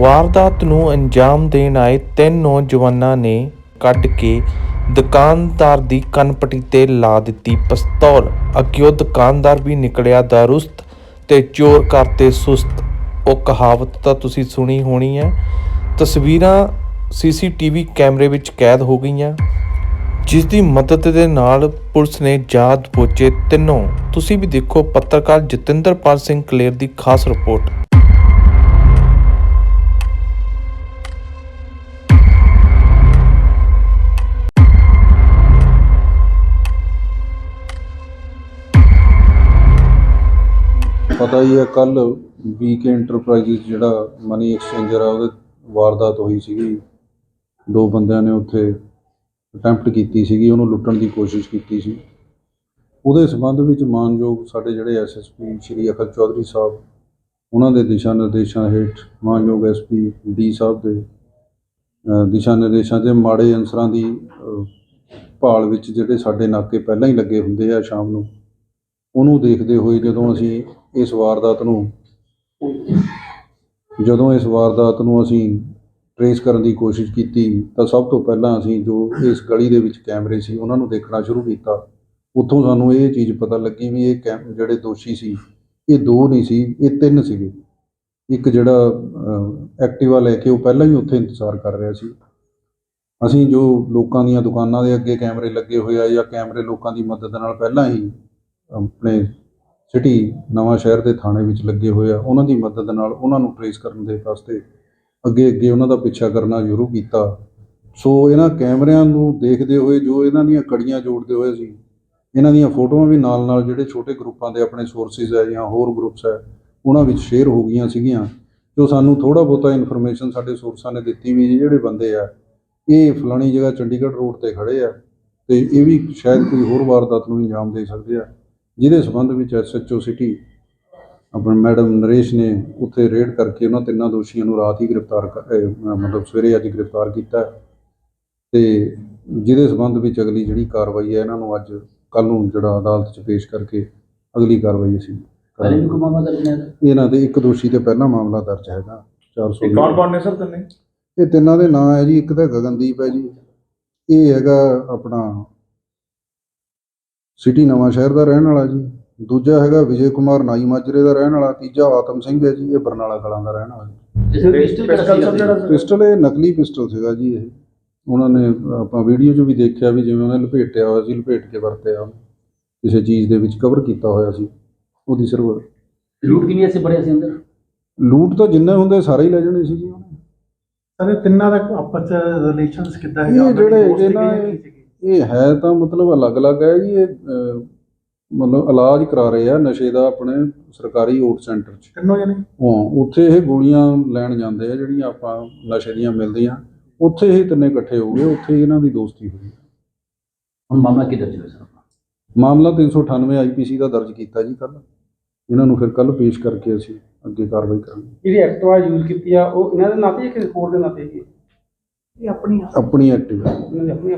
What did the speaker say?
ਵਾਰਦਾਤ ਨੂੰ ਅੰਜਾਮ ਦੇਣ ਆਏ ਤਿੰਨ ਨੌਜਵਾਨਾਂ ਨੇ ਕੱਢ ਕੇ ਦੁਕਾਨਦਾਰ ਦੀ ਕਨਪਟੀ ਤੇ ਲਾ ਦਿੱਤੀ ਪਿਸਤੌਲ। ਅੱਗਿਓ ਦੁਕਾਨਦਾਰ ਵੀ ਨਿਕਲਿਆ ਦਰੁਸਤ ਤੇ ਚੋਰ ਕਰਤੇ ਸੁਸਤ। ਉਹ ਕਹਾਵਤ ਤਾਂ ਤੁਸੀਂ ਸੁਣੀ ਹੋਣੀ ਹੈ। ਤਸਵੀਰਾਂ ਸੀਸੀਟੀਵੀ ਕੈਮਰੇ ਵਿੱਚ ਕੈਦ ਹੋ ਗਈਆਂ। ਜਿਸ ਦੀ ਮਦਦ ਦੇ ਨਾਲ ਪੁਲਿਸ ਨੇ ਜਾਦ ਪੋਚੇ ਤਿੰਨੋਂ। ਤੁਸੀਂ ਵੀ ਦੇਖੋ ਪੱਤਰਕਾਰ ਜਤਿੰਦਰਪਾਲ ਸਿੰਘ ਕਲੇਰ ਦੀ ਖਾਸ ਰਿਪੋਰਟ। ਪਤਾ ਹੀ ਹੈ ਕੱਲ ਵੀਕੇ ਇੰਟਰਪ੍ਰਾਈਜ਼ਸ ਜਿਹੜਾ ਮਨੀ ਐਕਸਚੇਂਜਰ ਆ, ਉਹਦੇ ਵਾਰਦਾਤ ਹੋਈ ਸੀਗੀ। ਦੋ ਬੰਦਿਆਂ ਨੇ ਉੱਥੇ ਅਟੈਂਪਟ ਕੀਤੀ ਸੀਗੀ, ਉਹਨੂੰ ਲੁੱਟਣ ਦੀ ਕੋਸ਼ਿਸ਼ ਕੀਤੀ ਸੀ। ਉਹਦੇ ਸੰਬੰਧ ਵਿੱਚ ਮਾਨਯੋਗ ਸਾਡੇ ਜਿਹੜੇ ਐਸਐਸਪੀ ਸ਼੍ਰੀ ਅਖਲ ਚੌਧਰੀ ਸਾਹਿਬ, ਉਹਨਾਂ ਦੇ ਦਿਸ਼ਾ ਨਿਰਦੇਸ਼ਾਂ ਹੇਠ ਮਾਨਯੋਗ ਐਸਪੀ ਡੀ ਸਾਹਿਬ ਦੇ ਦਿਸ਼ਾ ਨਿਰਦੇਸ਼ਾਂ ਤੇ ਮਾੜੇ ਅਨਸਰਾਂ ਦੀ ਭਾਲ ਵਿੱਚ ਜਿਹੜੇ ਸਾਡੇ ਨਾਕੇ ਪਹਿਲਾਂ ਹੀ ਲੱਗੇ ਹੁੰਦੇ ਆ ਸ਼ਾਮ ਨੂੰ, ਉਹਨੂੰ ਦੇਖਦੇ ਹੋਏ ਜਦੋਂ ਅਸੀਂ ਇਸ ਵਾਰਦਾਤ ਨੂੰ ਜਦੋਂ ਇਸ ਵਾਰਦਾਤ ਨੂੰ ਅਸੀਂ ਟਰੇਸ ਕਰਨ ਦੀ ਕੋਸ਼ਿਸ਼ ਕੀਤੀ ਤਾਂ ਸਭ ਤੋਂ ਪਹਿਲਾਂ ਅਸੀਂ ਜੋ ਇਸ ਗਲੀ ਦੇ ਵਿੱਚ ਕੈਮਰੇ ਸੀ ਉਹਨਾਂ ਨੂੰ ਦੇਖਣਾ ਸ਼ੁਰੂ ਕੀਤਾ। ਉੱਥੋਂ ਸਾਨੂੰ ਇਹ ਚੀਜ਼ ਪਤਾ ਲੱਗੀ ਵੀ ਇਹ ਕੈਮ ਜਿਹੜੇ ਦੋਸ਼ੀ ਸੀ ਇਹ ਦੋ ਨਹੀਂ ਸੀ ਇਹ ਤਿੰਨ ਸੀਗੇ। ਇੱਕ ਜਿਹੜਾ ਅਹ, ਐਕਟਿਵਾ ਲੈ ਕੇ ਉਹ ਪਹਿਲਾਂ ਹੀ ਉੱਥੇ ਇੰਤਜ਼ਾਰ ਕਰ ਰਿਹਾ ਸੀ। ਅਸੀਂ ਜੋ ਲੋਕਾਂ ਦੀਆਂ ਦੁਕਾਨਾਂ ਦੇ ਅੱਗੇ ਕੈਮਰੇ ਲੱਗੇ ਹੋਏ ਆ ਜਾਂ ਕੈਮਰੇ ਲੋਕਾਂ ਦੀ ਮਦਦ ਨਾਲ ਪਹਿਲਾਂ ਹੀ ਆਪਣੇ ਸਿਟੀ ਨਵਾਂ ਸ਼ਹਿਰ ਦੇ ਥਾਣੇ ਵਿੱਚ ਲੱਗੇ ਹੋਏ ਆ, ਉਹਨਾਂ ਦੀ ਮਦਦ ਨਾਲ ਉਹਨਾਂ ਨੂੰ ਟਰੇਸ ਕਰਨ ਦੇ ਵਾਸਤੇ ਅੱਗੇ ਅੱਗੇ ਉਹਨਾਂ ਦਾ ਪਿੱਛਾ ਕਰਨਾ ਸ਼ੁਰੂ ਕੀਤਾ। ਸੋ ਇਹਨਾਂ ਕੈਮਰਿਆਂ ਨੂੰ ਦੇਖਦੇ ਹੋਏ ਜੋ ਇਹਨਾਂ ਦੀਆਂ ਕੜੀਆਂ ਜੋੜਦੇ ਹੋਏ ਸੀ, ਇਹਨਾਂ ਦੀਆਂ ਫੋਟੋਆਂ ਵੀ ਨਾਲ ਨਾਲ ਜਿਹੜੇ ਛੋਟੇ ਗਰੁੱਪਾਂ ਦੇ ਆਪਣੇ ਸੋਰਸਿਸ ਹੈ ਜਾਂ ਹੋਰ ਗਰੁੱਪਸ ਹੈ, ਉਹਨਾਂ ਵਿੱਚ ਸ਼ੇਅਰ ਹੋ ਗਈਆਂ ਸੀਗੀਆਂ। ਜੋ ਸਾਨੂੰ ਥੋੜਾ ਬਹੁਤਾ ਇਨਫੋਰਮੇਸ਼ਨ ਸਾਡੇ ਸੋਰਸਾਂ ਨੇ ਦਿੱਤੀ ਵੀ ਜਿਹੜੇ ਬੰਦੇ ਆ, ਇਹ ਫਲਾਣੀ ਜਗ੍ਹਾ ਚੰਡੀਗੜ੍ਹ ਰੋਡ ਤੇ ਖੜੇ ਆ, ਤੇ ਇਹ ਵੀ ਸ਼ਾਇਦ ਕੋਈ ਹੋਰ ਵਾਰਦਾਤ ਨੂੰ ਅੰਜਾਮ ਦੇ ਸਕਦੇ ਆ। ਜਿਹਦੇ ਸਬੰਧ ਵਿੱਚ ਐਸਐਚਓ ਸਿਟੀ ਆਪਣਾ ਮੈਡਮ ਨਰੇਸ਼ ਨੇ ਉੱਥੇ ਰੇਡ ਕਰਕੇ ਉਹਨਾਂ ਤਿੰਨਾਂ ਦੋਸ਼ੀਆਂ ਨੂੰ ਰਾਤ ਹੀ ਗ੍ਰਿਫਤਾਰ ਕਰ ਅਹ ਮਤਲਬ ਸਵੇਰੇ ਅੱਜ ਗ੍ਰਿਫਤਾਰ ਕੀਤਾ। ਤੇ ਜਿਹਦੇ ਸਬੰਧ ਵਿੱਚ ਅਗਲੀ ਜਿਹੜੀ ਕਾਰਵਾਈ ਹੈ ਇਹਨਾਂ ਨੂੰ ਅੱਜ ਕੱਲ ਨੂੰ ਜਿਹੜਾ ਅਦਾਲਤ 'ਚ ਪੇਸ਼ ਕਰਕੇ ਅਗਲੀ ਕਾਰਵਾਈ ਅਸੀਂ ਕਰਾਂਗੇ। ਹੈ ਇਹਨਾਂ ਦੇ ਇੱਕ ਦੋਸ਼ੀ ਤੇ ਪਹਿਲਾ ਮਾਮਲਾ ਦਰਜ ਹੈਗਾ 400 ਇਹ ਕੌਣ ਕੌਣ ਨੇ ਸਰ ਤੰਨੇ? ਇਹ ਤਿੰਨਾਂ ਦੇ ਨਾਂ ਹੈ ਜੀ ਇੱਕ ਤਾਂ ਗਗਨਦੀਪ ਹੈ ਜੀ ਇਹ ਹੈਗਾ ਆਪਣਾ ਸਿਟੀ ਨਵਾਂ ਸ਼ਹਿਰ ਦਾ ਰਹਿਣ ਵਾਲਾ ਜੀ। ਦੂਜਾ ਹੈਗਾ ਵਿਜੇ ਕੁਮਾਰ ਨਾਈ ਮਾਜਰੇ ਦਾ ਰਹਿਣ ਵਾਲਾ। ਤੀਜਾ ਆਤਮ ਸਿੰਘ ਹੈ ਜੀ ਇਹ ਬਰਨਾਲਾ ਕਲਾਂ ਦਾ ਰਹਿਣ ਵਾਲਾ ਜੀ। ਪਿਸਟਲ ਇਹ ਨਕਲੀ ਪਿਸਟਲ ਸੀਗਾ ਜੀ ਇਹ। ਉਹਨਾਂ ਨੇ ਆਪਾਂ ਵੀਡੀਓ 'ਚ ਵੀ ਦੇਖਿਆ ਵੀ ਜਿਵੇਂ ਉਹਨੇ ਲਪੇਟਿਆ ਹੋਇਆ ਸੀ ਲਪੇਟ ਕੇ ਵਰਤਿਆ। ਕਿਸੇ ਚੀਜ਼ ਦੇ ਵਿੱਚ ਕਵਰ ਕੀਤਾ ਹੋਇਆ ਸੀ ਉਹਦੀ ਸਿਰਫ ਲੂਟ ਕਿੰਨੀ ਐਸੇ ਬੜੇ ਸੀ ਅੰਦਰ? ਲੂਟ ਤਾਂ ਜਿੰਨੇ ਹੁੰਦੇ ਸਾਰੇ ਹੀ ਲੈ ਜਾਣੇ ਸੀ ਜੀ ਉਹਨੇ। ਸਰ ਇਹ ਤਿੰਨਾਂ ਦਾ ਆਪਸ ਚ ਰਿਲੇਸ਼ਨਸ ਕਿੱਦਾਂ ਇਹ ਹੈਗਾ ਜਿਹੜੇ ਇਹਨਾਂ? ਇਹ ਹੈ ਤਾਂ ਮਤਲਬ ਅਲੱਗ-ਅਲੱਗ ਹੈ ਜੀ ਇਹ ਅਹ, ਮਤਲਬ ਇਲਾਜ ਕਰਾ ਰਹੇ ਆ ਨਸ਼ੇ ਦਾ ਆਪਣੇ ਸਰਕਾਰੀ ਓਟ ਸੈਂਟਰ 'ਚ। ਤਿੰਨੋਂ ਜਣੇ? ਹਾਂ ਉੱਥੇ ਇਹ ਗੋਲੀਆਂ ਲੈਣ ਜਾਂਦੇ ਆ ਜਿਹੜੀਆਂ ਆਪਾਂ ਨਸ਼ੇ ਦੀਆਂ ਮਿਲਦੀਆਂ। ਉੱਥੇ ਇਹ ਤਿੰਨੇ ਇਕੱਠੇ ਹੋ ਗਏ ਉੱਥੇ ਹੀ ਇਹਨਾਂ ਦੀ ਦੋਸਤੀ ਹੋਈ। ਹੁਣ ਮਾਮਲਾ ਕੀ ਦਰਜ ਹੋਇਆ ਸਰ? ਮਾਮਲਾ 398 ਆਈਪੀਸੀ ਦਾ ਦਰਜ ਕੀਤਾ ਜੀ ਕੱਲ ਇਹਨਾਂ ਨੂੰ ਫਿਰ ਕੱਲ ਪੇਸ਼ ਕਰਕੇ ਅਸੀਂ ਅੱਗੇ ਕਾਰਵਾਈ ਕਰਾਂਗੇ। ਜਿਹੜੀ ਐਕਟਿਵਾ ਯੂਜ਼ ਕੀਤੀ ਆ ਉਹ ਇਹਨਾਂ ਦੇ ਨਾਤੇ ਜਾਂ ਕਿਸੇ ਹੋਰ ਦੇ ਨਾਤੇ ਹੈਗੀ ਇਹ ਆਪਣੀ ਆਪਣੀ ਐਕਟਿਵ ਇਹਨਾਂ ਦੀ ਆਪਣੀ